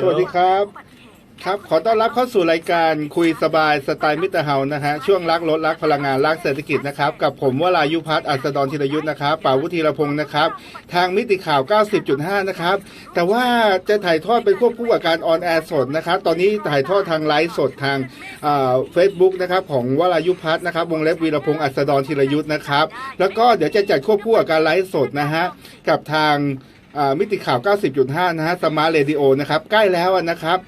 สวัสดีครับอุบัติเหตุครับ ขอต้อนรับเข้าสู่รายการคุยสบายสไตล์มิตรเฮานะฮะ ช่วงรักรถรักพลังงานรักเศรษฐกิจนะครับ กับผมวรายุพัฒน์อัสดรธีรยุทธ์นะครับป่าวุฒิรพงศ์นะครับ ทางมิติข่าว 90.5 นะครับ แต่ว่าจะถ่ายทอดไปควบคู่กับการออนแอร์สดนะครับ ตอนนี้ถ่ายทอดทางไลฟ์สดทางเฟซบุ๊กนะครับของวรายุพัฒน์นะครับ วงเล็บวีรพงศ์อัสดรธีรยุทธ์นะครับ แล้วก็เดี๋ยวจะจัดควบคู่กับการไลฟ์สดนะฮะ กับทางอ่า มิติข่าว 90.5 นะฮะสมาร์ทเรดิโอนะครับ ใกล้แล้วนะครับ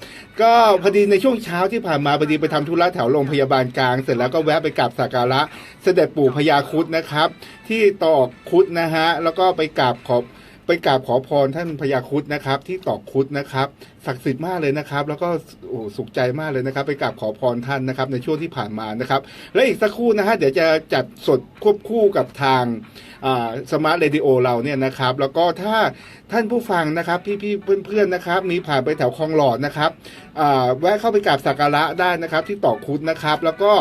ก็พอดีในช่วงเช้าที่ผ่านมาพอดีไปทำธุระแถวโรงพยาบาลกลาง เสร็จแล้วก็แวะไปกราบสักการะเสด็จปู่พญาคุดนะครับ ที่ตอกคุดนะฮะแล้วก็ไปกราบขอบไปกราบขอพรท่านพญาคุดนะครับ ที่ตอกคุดนะครับศักดิ์สิทธิ์มากเลยนะครับ แล้วก็โอ้สุขใจมากเลยนะครับ ไปกราบขอพรท่านนะครับ ในช่วงที่ผ่านมานะครับ และอีกสักครู่นะฮะเดี๋ยวจะจัดสดควบคู่กับทาง สมาร์ทเรดิโอเราเนี่ยนะครับ แล้วก็ถ้าท่านผู้ฟังนะครับ พี่ๆเพื่อนๆนะครับ มีผ่านไปแถวคลองหลอดนะครับแวะเข้าไปกราบสักการะได้นะครับ ที่ตอกคุดนะครับ แล้วก็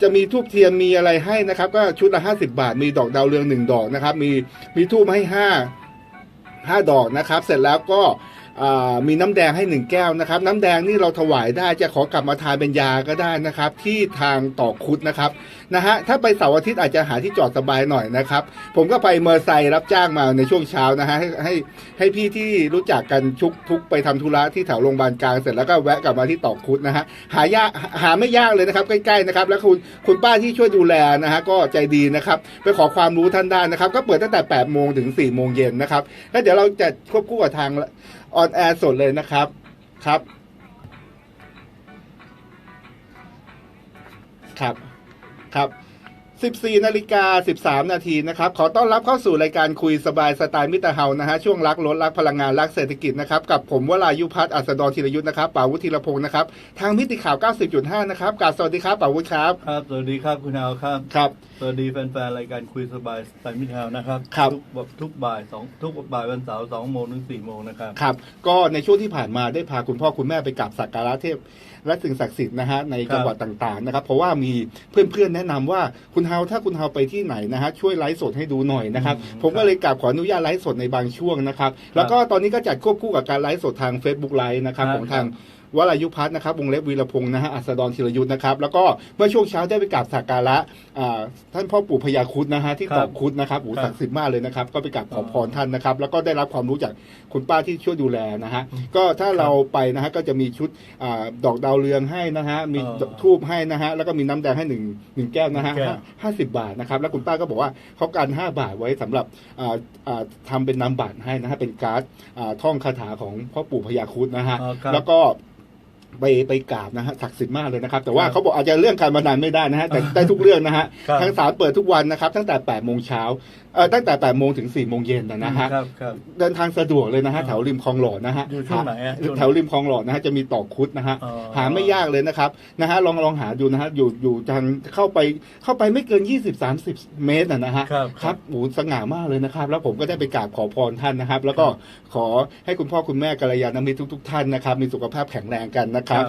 จะมีทูบเทียนมีอะไรให้นะครับ ก็ชุดละ 50 บาท มีดอกดาวเรืองหนึ่งดอกนะครับ มีมีทูบให้ห้าห้าดอกนะครับ เสร็จแล้วก็ มีน้ำแดงให้หนึ่งแก้วนะครับ น้ำแดงนี่เราถวายได้จะขอกลับมาทานเป็นยาก็ได้นะครับ ที่ทางต่อคุดนะครับนะฮะถ้าไปเสาร์อาทิตย์อาจจะหาที่จอดสบายหน่อยนะครับ ผมก็ไปเมอร์ไซค์รับจ้างมาในช่วงเช้านะฮะให้ให้ให้พี่ที่รู้จักกันชุกทุกไปทำธุระที่แถวโรงพยาบาลกลางเสร็จแล้วก็แวะกลับมาที่ตอกคุดนะฮะหายากหาไม่ยากเลยนะครับใกล้ๆนะครับแล้วคุณคุณป้าที่ช่วยดูแลนะฮะก็ใจดีนะครับไปขอความรู้ท่านได้นะครับ ก็เปิดตั้งแต่8โมงถึง4โมงเย็นนะครับแล้วเดี๋ยวเราจะควบคู่กับทาง ออนแอร์สดเลยนะครับครับ ครับ ครับ 14นาฬิกา13 นาทีนะครับ ขอต้อนรับเข้าสู่รายการคุยสบายสไตล์มิตรเฮานะฮะช่วงรักรถรักพลังงานรักเศรษฐกิจนะครับ กับผมวรายุพัฒน์อัสดรธีรยุทธ์นะครับป่าวุฒิรพงศ์นะครับ ทางมิติข่าว 90.5 นะครับกราบสวัสดีครับป่าวุฒิครับ ครับ สวัสดีครับคุณเอาครับ ครับ สวัสดีแฟนๆ รายการคุยสบายสไตล์มิทาวนะครับ ครับ ทุกแบบทุกบ่ายสองทุกบ่ายวันเสาร์สองโมงถึงสี่โมงนะครับ ครับ ก็ในช่วงที่ผ่านมาได้พาคุณพ่อคุณแม่ไปกราบสักการะเทพและสิ่งศักดิ์สิทธิ์นะฮะในจังหวัดต่างๆนะครับเพราะว่ามีเพื่อนๆแนะนำว่าคุณเฮาถ้าคุณเฮาไปที่ไหนนะฮะช่วยไลฟ์สดให้ดูหน่อยนะครับอืมผมก็เลยกราบขออนุญาตไลฟ์สดในบางช่วงนะครับ แล้วก็ตอนนี้ก็จัดควบคู่กับการไลฟ์สดทาง Facebook ไลฟ์นะครับครับของทาง วรายุพัฒน์นะครับวงเล็บวีรพงศ์นะฮะอัสดรธีรยุทธ์นะครับแล้วก็เมื่อช่วงเช้าได้ไปกราบสักการะอ่าท่านพ่อปู่พญาครุดนะฮะที่ตอกครุดนะครับโอ้ครับศักดิ์สิทธิ์มากเลยนะครับก็ไปกราบขอพรอ๋อท่านนะครับแล้วก็ได้รับความรู้จากคุณป้าที่ช่วยดูแลนะฮะก็ถ้าเราไปนะฮะก็จะมีชุดอาดอกดาวเรืองให้นะฮะมีอ๋อทูบให้นะฮะแล้วก็มีน้ำแดงให้หนึ่งหนึ่งแก้วนะฮะหนึ่งแก้วห้าสิบบาทนะครับแล้วคุณป้าก็บอกว่าเขาการห้าบาทไว้สำหรับอ่าอ่าทำเป็นนามบัตรให้นะฮะเป็นการ์ดอ่าท่องคาถาของพ่อปู่พญาครุฑนะฮะอ๋อครับแล้วก็ ไปไปกราบนะฮะศักดิ์สิทธิ์มากเลยนะครับ แต่ว่าครับเขาบอกอาจจะเรื่องการพนันไม่ได้นะฮะแต่ได้ทุกเรื่องนะฮะครับทางศาลเปิดทุกวันนะครับ ตั้งแต่8ปดโมงเช้าเอ่อตั้งแต่8ปดโมงถึง4ี่โมงเย็นนะนะฮะครับครับเดินทางสะดวกเลยนะฮะอ๋อแถวริมคลองหลอดนะฮะอยู่ช่วงไหนอะช่วงไหนแถวริมคลองหลอดนะฮะจะมีตอกคุดนะฮะอ๋อหาไม่ยากเลยนะครับนะฮะลองลองหาดูนะฮะอยู่อยู่ทางเข้าไปเข้าไปไม่เกิน 20-30 เมตรนะนะฮะครับครับโอ้โหสง่ามากเลยนะครับ แล้วผมก็ได้ไปกราบขอพรท่านนะครับ แล้วก็ขอให้คุณพ่อคุณแม่กัลยาณมิตรทุก ๆ ท่านนะครับมีสุขภาพแข็งแรงกันนะครับ